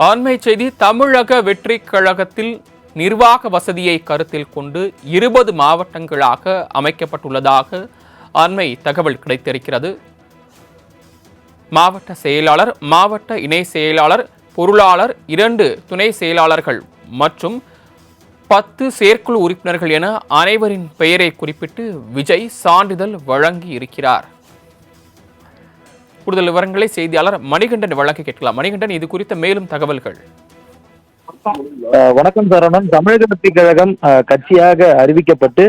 ஆண்மை செய்தி தமிழக வெற்றி கழகத்தில் நிர்வாக வசதியை கருத்தில் கொண்டு இருபது மாவட்டங்களாக அமைக்கப்பட்டுள்ளதாக ஆண்மை தகவல் கிடைத்திருக்கிறது. மாவட்ட செயலாளர் மாவட்ட இணை செயலாளர் பொருளாளர் இரண்டு துணை செயலாளர்கள் மற்றும் பத்து செயற்குழு உறுப்பினர்கள் என அனைவரின் பெயரை குறிப்பிட்டு விஜய் சான்றிதழ் வழங்கி இருக்கிறார் கூடுதல் விவரங்களை செய்தியாளர் மணிகண்டன் வழக்கு கேட்கலாம். மணிகண்டன் இது குறித்த மேலும் தகவல்கள். வணக்கம் சரவணன் தமிழக வெற்றி கழகம் கட்சியாக அறிவிக்கப்பட்டு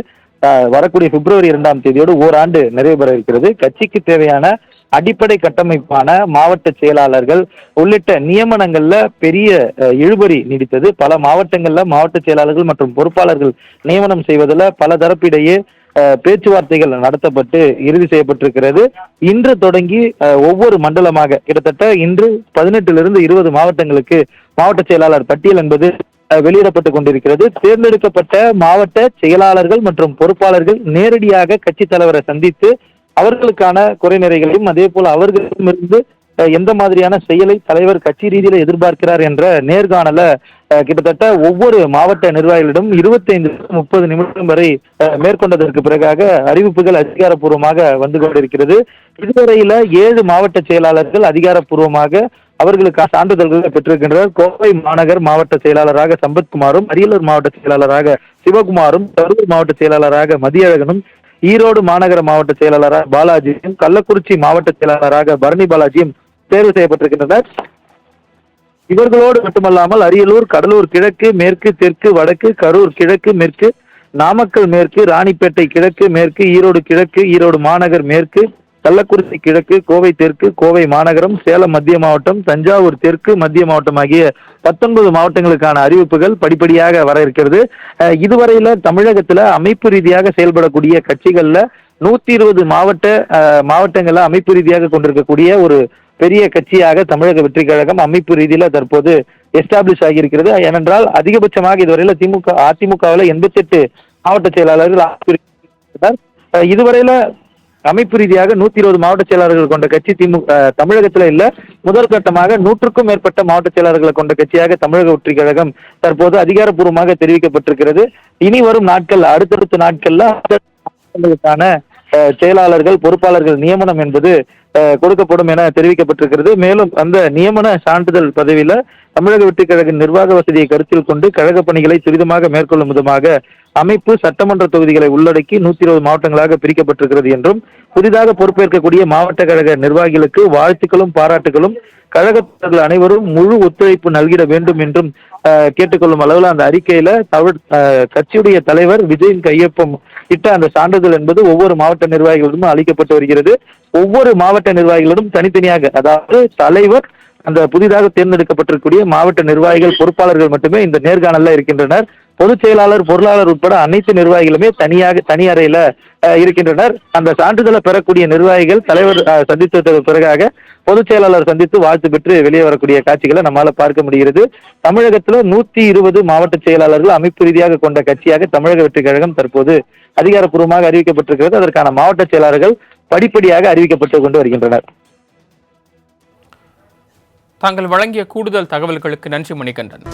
வரக்கூடிய பிப்ரவரி இரண்டாம் தேதியோடு ஓராண்டு நிறைவு பெற இருக்கிறது. கட்சிக்கு தேவையான அடிப்படை கட்டமைப்பான மாவட்ட செயலாளர்கள் உள்ளிட்ட நியமனங்கள்ல பெரிய அஹ், இழுபறி நீடித்தது. பல மாவட்டங்கள்ல மாவட்ட செயலாளர்கள் மற்றும் பொறுப்பாளர்கள் நியமனம் செய்வதில் பல தரப்பிடையே பேச்சுவார்த்தைகள் நடத்தப்பட்டு இறுதி செய்யப்பட்டிருக்கிறது. இன்று தொடங்கி ஒவ்வொரு மண்டலமாக கிட்டத்தட்ட இன்று பதினெட்டிலிருந்து இருபது மாவட்டங்களுக்கு மாவட்ட செயலாளர் பட்டியல் என்பது அஹ், வெளியிடப்பட்டு கொண்டிருக்கிறது. தேர்ந்தெடுக்கப்பட்ட மாவட்ட செயலாளர்கள் மற்றும் பொறுப்பாளர்கள் நேரடியாக கட்சி தலைவரை சந்தித்து அவர்களுக்கான குறைநிறைகளையும் அதே போல அவர்களிடமிருந்து அஹ், எந்த மாதிரியான செயலை தலைவர் கட்சி ரீதியில எதிர்பார்க்கிறார் என்ற நேர்காணல கிட்டத்தட்ட ஒவ்வொரு மாவட்ட நிர்வாகிகளிடம் இருபத்தைந்து முப்பது நிமிடம் வரை மேற்கொண்டதற்கு பிறகாக அறிவிப்புகள் அதிகாரப்பூர்வமாக வந்து கொண்டிருக்கிறது. இதுவரையில ஏழு மாவட்ட செயலாளர்கள் அதிகாரப்பூர்வமாக அவர்களுக்கு சான்றிதழ்களை பெற்றிருக்கின்றனர். கோவை மாநகர் மாவட்ட செயலாளராக சம்பத்குமாரும் அரியலூர் மாவட்ட செயலாளராக சிவகுமாரும் கரூர் மாவட்ட செயலாளராக மதியழகனும் ஈரோடு மாநகர மாவட்ட செயலாளராக பாலாஜியும் கள்ளக்குறிச்சி மாவட்ட செயலாளராக பரணி பாலாஜியும் தேர்வு செய்யப்பட்டிருக்கின்றனர். இவர்களோடு மட்டுமல்லாமல் அரியலூர் கடலூர் கிழக்கு மேற்கு தெற்கு வடக்கு கரூர் கிழக்கு மேற்கு நாமக்கல் மேற்கு ராணிப்பேட்டை கிழக்கு மேற்கு ஈரோடு கிழக்கு ஈரோடு மாநகர் மேற்கு கள்ளக்குறிச்சி கிழக்கு கோவை தெற்கு கோவை மாநகரம் சேலம் மத்திய மாவட்டம் தஞ்சாவூர் தெற்கு மத்திய மாவட்டம் ஆகிய பத்தொன்பது மாவட்டங்களுக்கான அறிவிப்புகள் படிப்படியாக வர இருக்கிறது. இதுவரையில தமிழகத்துல அமைப்பு ரீதியாக செயல்படக்கூடிய கட்சிகள்ல நூத்தி இருபது மாவட்ட மாவட்டங்களை அமைப்பு ரீதியாக கொண்டிருக்கக்கூடிய ஒரு பெரிய கட்சியாக தமிழக வெற்றி கழகம் அமைப்பு ரீதியில தற்போது எஸ்டாப்ளிஷ் ஆகியிருக்கிறது. ஏனென்றால் அதிகபட்சமாக இதுவரையில திமுக அதிமுகவில் எண்பத்தி எட்டு மாவட்ட செயலாளர்கள் இதுவரையில அமைப்பு ரீதியாக நூத்தி இருபது மாவட்ட செயலாளர்கள் கொண்ட கட்சி திமுக தமிழகத்துல இல்ல. முதல் கட்டமாக நூற்றுக்கும் மேற்பட்ட மாவட்ட செயலாளர்களை கொண்ட கட்சியாக தமிழக வெற்றி கழகம் தற்போது அதிகாரப்பூர்வமாக தெரிவிக்கப்பட்டிருக்கிறது. இனி வரும் நாட்கள் அடுத்தடுத்த நாட்கள்ல செயலாளர்கள் பொறுப்பாளர்கள் நியமனம் என்பது கொடுக்கப்படும் என தெரிவிக்கப்பட்டிருக்கிறது. மேலும் அந்த நியமன சான்றிதழ் பதவியில தமிழக வெற்றி கழக நிர்வாக வசதியை கருத்தில் கொண்டு கழக பணிகளை துரிதமாக மேற்கொள்ளும் விதமாக அமைப்பு சட்டமன்ற தொகுதிகளை உள்ளடக்கி நூத்தி இருபது மாவட்டங்களாக பிரிக்கப்பட்டிருக்கிறது என்றும் புதிதாக பொறுப்பேற்கக்கூடிய மாவட்ட கழக நிர்வாகிகளுக்கு வாழ்த்துக்களும் பாராட்டுகளும் கழகத்தவர்கள் அனைவரும் முழு ஒத்துழைப்பு நல்கிட வேண்டும் என்றும் கேட்டுக்கொள்ளும் அளவில் அந்த அறிக்கையில தமிழ் கட்சியுடைய தலைவர் விஜயின் கையொப்பம் கிட்ட அந்த சான்றிதழ் என்பது ஒவ்வொரு மாவட்ட நிர்வாகிகளிடமும் அளிக்கப்பட்டு வருகிறது. ஒவ்வொரு மாவட்ட நிர்வாகிகளிடம் தனித்தனியாக அதாவது தலைவர் அந்த புதிதாக தேர்ந்தெடுக்கப்பட்டிருக்கக்கூடிய மாவட்ட நிர்வாகிகள் பொறுப்பாளர்கள் மட்டுமே இந்த நேர்காணல்ல இருக்கின்றனர். பொதுச் செயலாளர் பொருளாளர் உட்பட அனைத்து நிர்வாகிகளுமே தனியாக தனி அறையில இருக்கின்றனர். அந்த சான்றிதழை பெறக்கூடிய நிர்வாகிகள் தலைவர் சந்தித்ததற்கு பிறகாக பொதுச் செயலாளர் சந்தித்து வாழ்த்து பெற்று வெளியே வரக்கூடிய காட்சிகளை நம்மால பார்க்க முடிகிறது. தமிழகத்துல நூத்தி இருபது மாவட்ட செயலாளர்கள் அமைப்பு ரீதியாக கொண்ட கட்சியாக தமிழக வெற்றி கழகம் தற்போது அதிகாரப்பூர்வமாக அறிவிக்கப்பட்டிருக்கிறது. அதற்கான மாவட்ட செயலாளர்கள் படிப்படியாக அறிவிக்கப்பட்டு கொண்டு வருகின்றனர். தாங்கள் வழங்கிய கூடுதல் தகவல்களுக்கு நன்றி மணிகண்டன்.